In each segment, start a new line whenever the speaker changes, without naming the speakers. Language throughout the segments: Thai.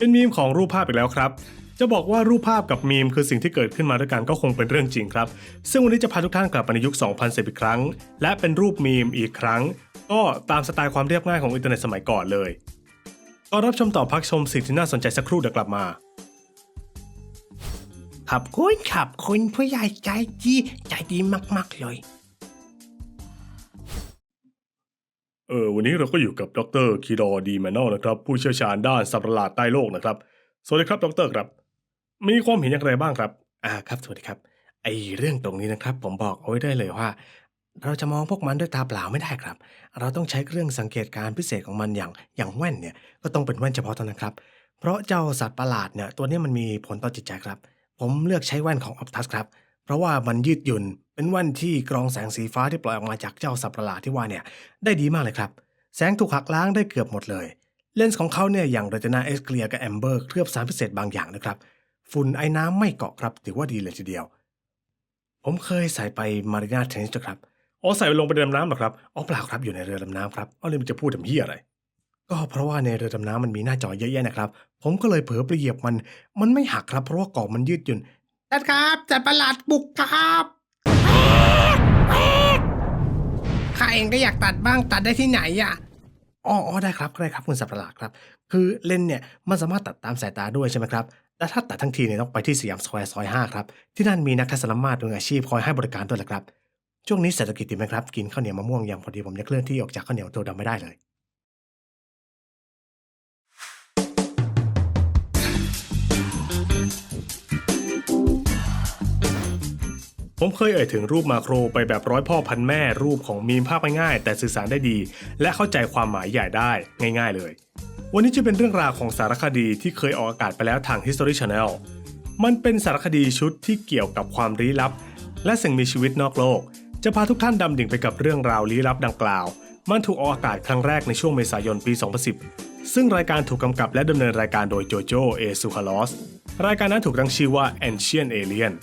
เป็นมีมของรูปภาพอีกแล้วครับ จะบอกว่ารูปภาพกับมีมคือสิ่งที่เกิดขึ้นมาด้วยกันก็คงเป็นเรื่องจริงครับ ซึ่งวันนี้จะพาทุกท่านกลับไปในยุค 2010อีกครั้ง และเป็นรูปมีมอีกครั้ง ก็ตามสไตล์ความเรียบง่ายของอินเทอร์เน็ตสมัยก่อนเลยก็รับชมต่อพักชมสิ่งที่น่าสนใจสักครู่เดี๋ยวกลับมา
ขอบคุณขอบคุณผู้ใหญ่ใจดีใจดีมาก ๆ เลย
เออวันนี้เราก็อยู่กับดรคีโรดีแมนอลนะครับ ผู้เชี่ยวชาญด้านสัตว์ประหลาดใต้โลกนะครับ สวัสดีครับดรครับ มีความเห็นอย่างไรบ้างครับ
อ่าครับสวัสดีครับ ไอเรื่องตรงนี้นะครับ ผมบอกเอาไว้ได้เลยว่า เราจะมองพวกมันด้วยตาเปล่าไม่ได้ครับ เราต้องใช้เครื่องสังเกตการพิเศษของมันอย่างอย่างแว่นเนี่ยก็ต้องเป็นแว่นเฉพาะเท่านั้นครับ เพราะเจ้าสัตว์ประหลาดเนี่ยตัวนี้มันมีผลต่อจิตใจครับ ผมเลือกใช้แว่นของ Optus ครับ เพราะว่ามันยืดหยุ่นเป็นแว่นที่กรองแสงสีฟ้าที่ปล่อยออกมาจากเจ้าสัตว์ประหลาดที่ว่าเนี่ยได้ดีมากเลยครับ แสงถูกหักล้างได้เกือบหมดเลย เลนส์ของเขาเนี่ยอย่าง Retina X Clear กับ Amber เคลือบสารพิเศษบางอย่างนะครับฝุ่นไอ้น้ำไม่เกาะครับถือว่าดีเลยทีเดียว ผมเคยใส่ไปมารีนาเทนส์ครับ
อ๋อใส่ลงไปในลำน้ำหรอครับ
อ๋อเปล่าครับอยู่ในเรือดำน้ำครับ
เอเลยมันจะพูดทำเหี้ยอะไร
ก็เพราะว่าในเรือดำน้ำมันมีหน้าจอเยอะแยะนะครับ ผมก็เลยเผลอไปเหยียบมัน มันไม่หักครับเพราะว่าเกรอบมันยืดหยุ่น จัดครับ จัดประหลาดบุกครับข้าเองก็อยากตัดบ้างตัดได้ที่ไหนอะอ๋อได้ครับได้ครับคุณสัตว์ประหลาดครับ คือเลนเนี่ยมันสามารถตัดตามสายตาด้วยใช่ไหมครับแต่ถ้าตัดทั้งทีเนี่ยต้องไปที่สยามสแควร์ซอย5ครับ ที่นั่นมีนักทัศนมาตรมืออาชีพคอยให้บริการด้วยแหละครับ ช่วงนี้เศรษฐกิจดีไหมครับ กินข้าวเหนียวมะม่วงอย่างพอดีผมจะเคลื่อนที่ออกจากข้าวเหนียวตัวดำไม่ได้เลย
ผมเคยเอ่ยถึงรูปมาโครไปแบบร้อยพ่อพันแม่รูปของมีมภาพง่ายแต่สื่อสารได้ดี และเข้าใจความหมายใหญ่ได้ง่าย ๆ เลย วันนี้จะเป็นเรื่องราวของสารคดีที่เคยออกอากาศไปแล้วทาง History Channel มันเป็นสารคดีชุดที่เกี่ยวกับความลี้ลับ และสิ่งมีชีวิตนอกโลก จะพาทุกท่านดำดิ่งไปกับเรื่องราวลี้ลับดังกล่าว มันถูกออกอากาศครั้งแรกในช่วงเมษายนปี 2010 ซึ่งรายการถูกกำกับและดำเนินรายการโดยโจโจเอซูคาลอสรายการนั้นถูกตั้งชื่อว่า Ancient Alien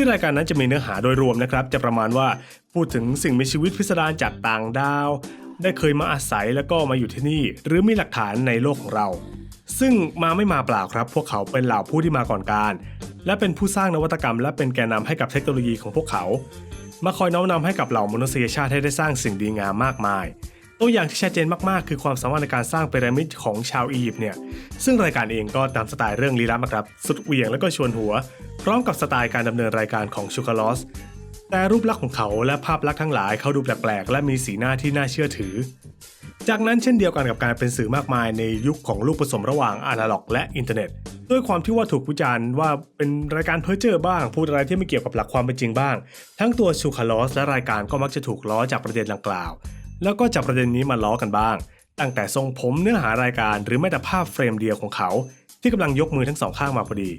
ที่รายการนั้นจะมีเนื้อหาโดยรวมนะครับ จะประมาณว่าพูดถึงสิ่งมีชีวิตพิสดารจากต่างดาว ได้เคยมาอาศัยแล้วก็มาอยู่ที่นี่ หรือมีหลักฐานในโลกของเรา ซึ่งมาไม่มาเปล่าครับ พวกเขาเป็นเหล่าผู้ที่มาก่อนการ และเป็นผู้สร้างนวัตกรรม และเป็นแกนนำให้กับเทคโนโลยีของพวกเขา มาคอยน้อมนำให้กับเหล่ามนุษยชาติให้ได้สร้างสิ่งดีงามมากมาย ตัวอย่างที่ชัดเจนมากๆ คือความสามารถในการสร้างพีระมิดของชาวอียิปต์เนี่ย ซึ่งรายการเองก็ตามสไตล์เรื่องลี้ลับครับ สุดเหวี่ยงแล้วก็ชวนหัว พร้อมกับสไตล์การดำเนินรายการของชูคาลอส แต่รูปลักษณ์ของเขาและภาพลักษณ์ทั้งหลายเขาดูแปลกๆ และมีสีหน้าที่น่าเชื่อถือ จากนั้นเช่นเดียวกันกับการเป็นสื่อมากมายในยุคของลูกผสมระหว่างอนาล็อก และอินเทอร์เน็ต ด้วยความที่ว่าถูกวิจารณ์ว่าเป็นรายการเพ้อเจ้อบ้าง พูดอะไรที่ไม่เกี่ยวกับหลักความเป็นจริงบ้าง ทั้งตัวชูคาลอสและรายการก็มักจะถูกล้อจากประเด็นดังกล่าว แล้วก็จับประเด็นนี้มาล้อกันบ้าง ตั้งแต่ทรงผมเนื้อหารายการหรือแม้แต่ภาพเฟรมเดียวของเขา ที่กำลังยกมือทั้งสองข้างมาพอดี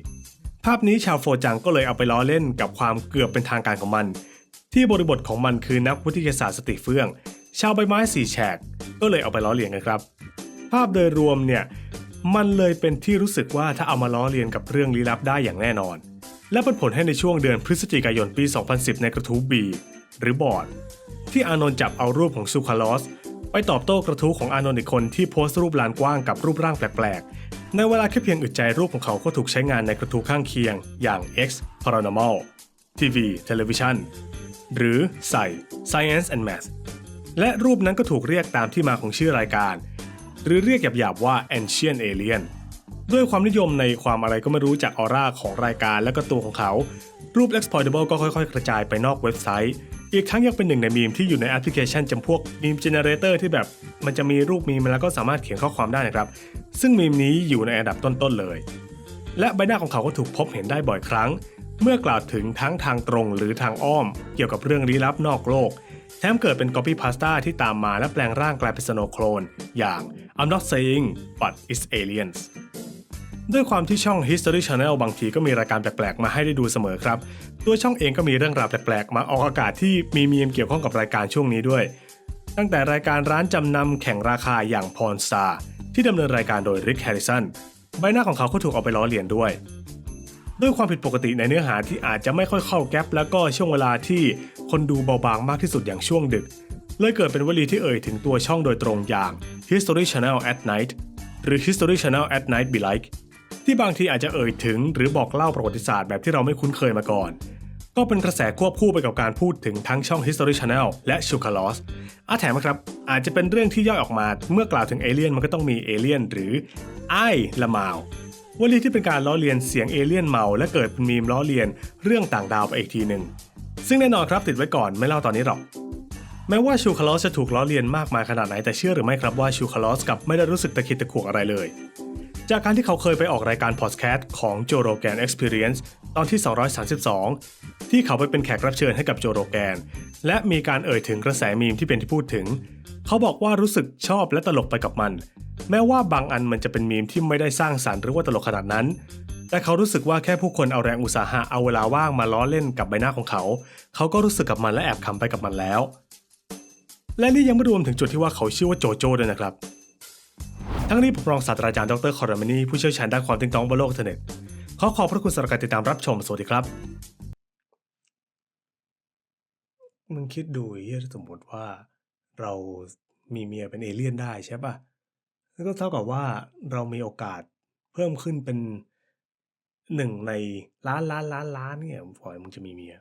ภาพนี้ชาวโฟจังก็เลยเอาไปล้อเล่นกับความเกือบเป็นทางการของมัน ที่บริบทของมันคือนักวิทยาศาสตร์สติเฟื่อง ชาวใบไม้สี่แฉกก็เลยเอาไปล้อเลียนกันครับ ภาพโดยรวมเนี่ยมันเลยเป็นที่รู้สึกว่าถ้าเอามาล้อเลียนกับเรื่องลี้ลับได้อย่างแน่นอน และเป็นผลให้ในช่วงเดือนพฤศจิกายนปี 2010 ในกระทู้บีหรือบอร์ด ที่อานนท์จับเอารูปของซูคาลอส ไปตอบโต้กระทู้ของอานนท์อีกคนที่โพสต์รูปลานกว้างกับรูปร่างแปลกๆ ในเวลาแค่เพียงอึดใจรูปของเขาก็ถูกใช้งานในกระทู้ข้างเคียง อย่าง X Paranormal TV Television หรือใส่ Science and Math และรูปนั้นก็ถูกเรียกตามที่มาของชื่อรายการ หรือเรียกหยาบๆว่า Ancient Alien ด้วยความนิยมในความอะไรก็ไม่รู้จากออร่าของรายการและก็ตัวของเขา รูป Exploitable ก็ค่อยๆ กระจายไปนอกเว็บไซต์ อีกทั้งยังเป็นหนึ่งในมีมที่อยู่ในแอปพลิเคชันจำพวกมีมเจเนเรเตอร์ที่แบบมันจะมีรูปมีมแล้วก็สามารถเขียนข้อความได้นะครับ ซึ่งมีมนี้อยู่ในอันดับต้นๆเลย และใบหน้าของเขาก็ถูกพบเห็นได้บ่อยครั้ง เมื่อกล่าวถึงทั้งทางตรงหรือทางอ้อม เกี่ยวกับเรื่องลี้ลับนอกโลก แถมเกิดเป็น copy pasta ที่ตามมาและแปลงร่างกลายเป็นสโนโคลนอย่าง I'm not saying but it's aliens ด้วยความที่ช่อง History Channel บางทีก็มีรายการแปลกๆ มาให้ได้ดูเสมอครับ ตัวช่องเองก็มีเรื่องราวแปลกๆ มาออกอากาศที่มีมีมเกี่ยวข้องกับรายการช่วงนี้ด้วย ตั้งแต่รายการร้านจำนำแข่งราคาอย่างพรสตาที่ดำเนินรายการโดยริกแฮริสันใบหน้าของเขาก็ถูกเอาไปล้อเลียนด้วย ด้วยความผิดปกติในเนื้อหาที่อาจจะไม่ค่อยเข้าแก๊ปแล้วก็ช่วงเวลาที่คนดูเบาบางมากที่สุดอย่างช่วงดึก เลยเกิดเป็นวลีที่เอ่ยถึงตัวช่องโดยตรงอย่าง History Channel at Night หรือ History Channel at Night Be Like ที่บางทีอาจจะเอ่ยถึงหรือบอกเล่าประวัติศาสตร์แบบที่เราไม่คุ้นเคยมาก่อน ก็เป็นกระแสควบคู่ไปกับการพูดถึงทั้งช่อง History Channel และ s h u k a l o s อาแถมครับ อาจจะเป็นเรื่องที่ย่อยออกมา เมื่อกล่าวถึงเอเลี่ยนมันก็ต้องมีเอเลี่ยนหรือไอ้ละมาววลีที่เป็นการล้อเลียนเสียงเอเลี่ยนเมา และเกิดเป็นมีมล้อเลียนเรื่องต่างดาวไปอีกทีหนึ่งซึ่งแน่นอนครับติดไว้ก่อนไม่เล่าตอนนี้หรอกแม้ว่าชูคาลอสจะถูกล้อเลียนมากมายขนาดไหนแต่เชื่อหรือไม่ครับว่าชูคาลอสกับไม่ได้รู้สึกตะขิดตะขวงอะไรเลย จากการที่เขาเคยไปออกรายการพอดแคสต์ของ Joe Rogan Experience ตอนที่ 232 ที่เขาไปเป็นแขกรับเชิญให้กับโจโรแกน และมีการเอ่ยถึงกระแสมีมที่เป็นที่พูดถึง เขาบอกว่ารู้สึกชอบและตลกไปกับมัน แม้ว่าบางอันมันจะเป็นมีมที่ไม่ได้สร้างสรรค์หรือว่าตลกขนาดนั้น แต่เขารู้สึกว่าแค่ผู้คนเอาแรงอุตสาหะเอาเวลาว่างมาล้อเล่นกับใบหน้าของเขา เขาก็รู้สึกกับมันและแอบขำไปกับมันแล้ว และนี่ยังไม่รวมถึงจุดที่ว่าเขาชื่อว่าโจโจ้ด้วยนะครับ ทั้งนี้ผมรองศาสตราจารย์ดรคอร์มานีผู้เชี่ยวชาญด้านความติงต้องบนโลกอินเทอร์เน็ต ขอขอบพระคุณสำหรับการติดตามรับชม สวัสดีครับ มึงคิดดูเฮียสมมติว่าเรามีเมียเป็นเอเลี่ยนได้ใช่ปะก็เท่ากับว่าเรามีโอกาสเพิ่มขึ้นเป็นหนึ่งในล้านล้านล้านล้านเนี่ยผมขอให้มึงจะมีเมีย